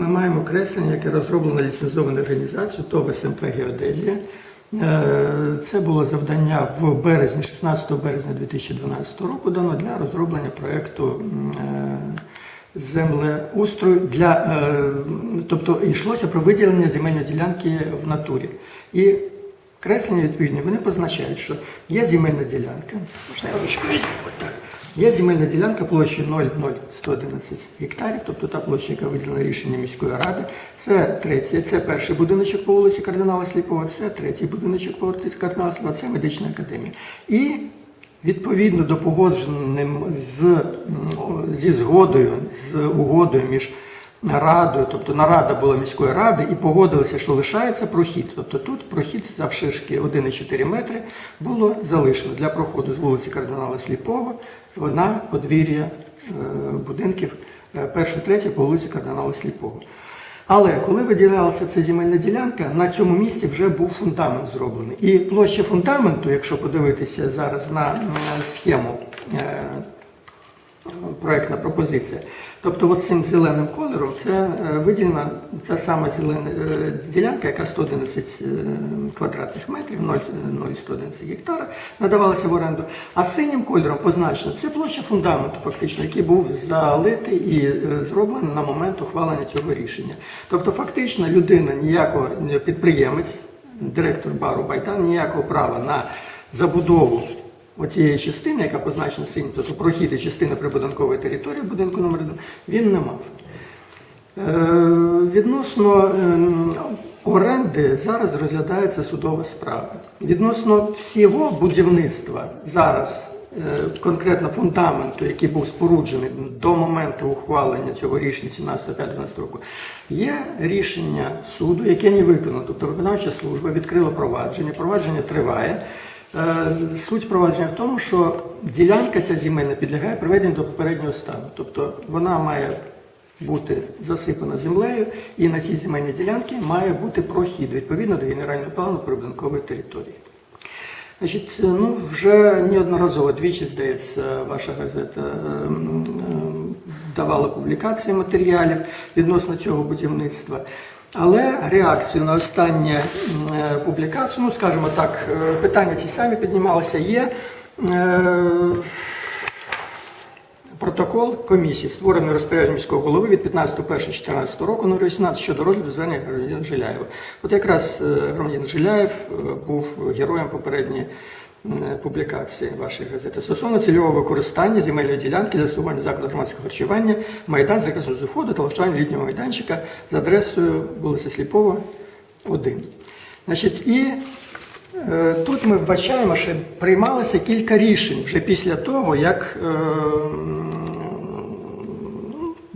Ми маємо креслення, яке розроблено ліцензованою організацією ТОВ СМП Геодезія. Е, Це було завдання в березні, 16 березня 2012 року дано для розроблення проєкту е, землеустрою для, е, тобто йшлося про виділення земельної ділянки в натурі. І креслення відповідні вони позначають, що є земельна ділянка. Можна я візьму? Так. Є земельна ділянка площею 0,0111 гектарів, тобто та площа, яка виділена рішенням міської ради. Це третє, це перший будиночок по вулиці Кардинала Сліпова, це третій будиночок по вулиці Кардинала Сліпова, це медична академія. І відповідно до погодженим з, зі згодою, з угодою між радою, тобто нарада була міської ради, і погодилися, що лишається прохід. Тобто тут прохід завширшки 1,4 метри було залишено для проходу з вулиці Кардинала Сліпого на подвір'я е, будинків е, першого, третє по вулиці Кардинала Сліпого. Але коли виділялася ця земельна ділянка, на цьому місці вже був фундамент зроблений. І площа фундаменту, якщо подивитися зараз на схему, проектна пропозиція. Тобто цим зеленим кольором це е, виділена ця сама зелена е, ділянка, яка 111 е, квадратних метрів, 0, 0,111 гектара, надавалася в оренду. А синім кольором позначено це площа фундаменту, фактично, який був залитий і зроблений на момент ухвалення цього рішення. Тобто, фактично, людина ніякого підприємець, директор бару Байдан, ніякого права на забудову оцієї частини, яка позначена синім, тобто прохід і частина прибудинкової території будинку номер 1 він не мав. Е, Відносно ем, оренди зараз розглядається судова справа. Відносно всього будівництва зараз, е, конкретно фундаменту, який був споруджений до моменту ухвалення цього рішення 17.5.12 року, є рішення суду, яке не виконано. Тобто виконавча служба відкрила провадження, провадження триває. Е, Суть провадження в тому, що ділянка ця земельна підлягає приведенню до попереднього стану. Тобто вона має бути засипана землею, і на цій земельній ділянці має бути прохід відповідно до генерального плану прибудинкової території. Значить, е, ну вже неодноразово двічі, здається, ваша газета е, давала публікації матеріалів відносно цього будівництва. Але реакцію на останню е, публікацію, ну скажімо так, е, питання ці самі піднімалися. Є е, протокол комісії, створений розпорядженням міського голови від 15.01.2014 року номер 18 щодо розгляду звернення громадянина Жиляєва. От якраз громадянин Жиляєв був героєм попередньої публікації вашої газети. Стосовно цільового використання земельної ділянки для засування закладу громадського харчування, майдан закресу заходу та влаштування літнього майданчика за адресою вулиця Сліпова, 1. Значить, і Е, Тут ми вбачаємо, що приймалося кілька рішень вже після того, як е,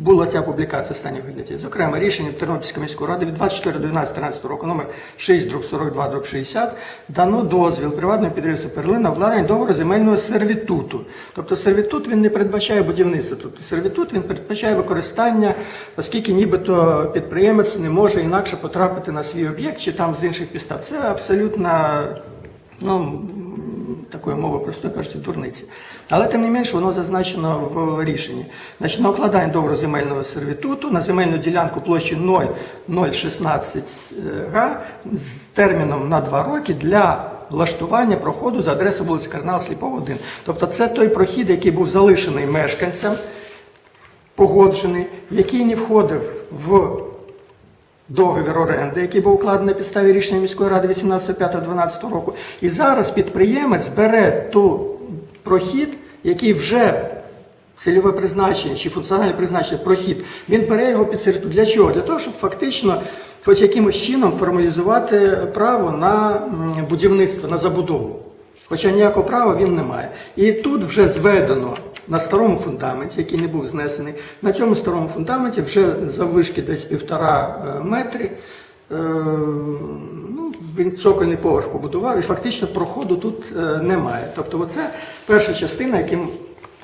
була ця публікація останньої газеті. Зокрема, рішення Тернопільської міської ради від 24.12.13 року номер 6 друг 42 60 дано дозвіл приватному підприємству «Перлин» на вкладення договору земельного сервітуту. Тобто сервітут він не передбачає будівництва тут. Сервітут він передбачає використання, оскільки нібито підприємець не може інакше потрапити на свій об'єкт чи там з інших підстав. Це абсолютно ну, такою мовою просто кажучи, дурниці. Але тим не менш воно зазначено в рішенні. Значить, на укладання договору земельного сервітуту на земельну ділянку площі 0,016 га з терміном на 2 роки для влаштування проходу за адресою вулиці Карнал Сліпова 1. Тобто це той прохід, який був залишений мешканцям, погоджений, який не входив в договір оренди, який був укладений на підставі рішення міської ради 18.05.12 року. І зараз підприємець бере ту прохід, який вже цільове призначення чи функціональне призначення прохід, він бере його під сервітут. Для чого? Для того, щоб фактично хоч якимось чином формалізувати право на будівництво, на забудову. Хоча ніякого права він не має. І тут вже зведено на старому фундаменті, який не був знесений, на цьому старому фундаменті вже заввишки десь півтора е, метри. е, Ну, він цокольний поверх побудував і фактично проходу тут е, немає. Тобто, оце перша частина, яким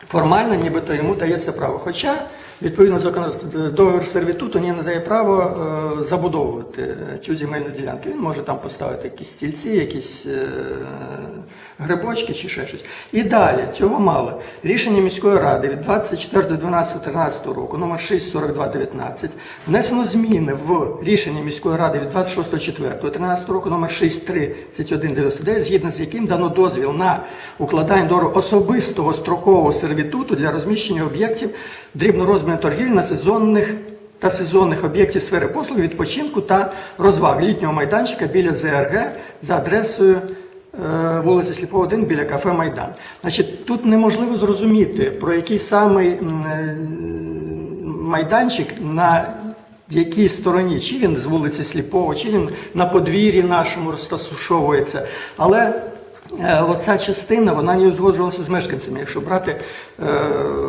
формально нібито йому дається право. Хоча відповідно законодавства договір сервітуту не надає право забудовувати цю земельну ділянку. Він може там поставити якісь стільці, якісь грибочки чи ще щось. І далі цього мало. Рішення міської ради від 24.12.13 року, номер 64219, внесено зміни в рішення міської ради від 26.04.13 року, номер 63199, згідно з яким дано дозвіл на укладання договору особистого строкового сервітуту для розміщення об'єктів дрібнорозмірної торгівлі на сезонних та сезонних об'єктів сфери послуг, відпочинку та розваг літнього майданчика біля ЗРГ за адресою вулиця Сліпова 1 біля кафе Майдан. Значить, тут неможливо зрозуміти, про який самий е, майданчик на якій стороні, чи він з вулиці Сліпого, чи він на подвір'ї нашому розташовується. Але е, оця частина вона не узгоджувалася з мешканцями, якщо брати е,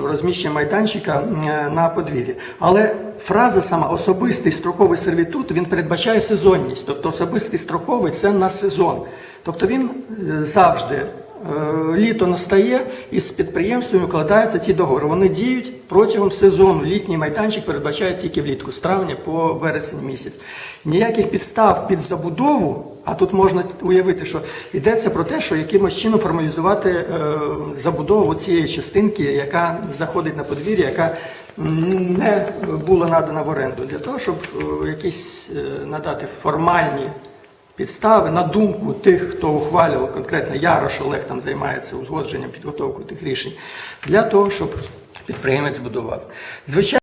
розміщення майданчика е, на подвір'ї. Але фраза сама особистий строковий сервітут він передбачає сезонність, тобто особистий строковий це на сезон. Тобто він е, завжди Е, Літо настає і з підприємствами укладаються ці договори. Вони діють протягом сезону. Літній майданчик передбачає тільки влітку, з травня по вересень місяць. Ніяких підстав під забудову, а тут можна уявити, що йдеться про те, що якимось чином формалізувати е, забудову цієї частинки, яка заходить на подвір'я, яка не була надана в оренду, для того, щоб якісь надати формальні підстави на думку тих, хто ухвалював конкретно Ярош Олег там займається узгодженням підготовкою тих рішень, для того, щоб підприємець будував. Звичайно.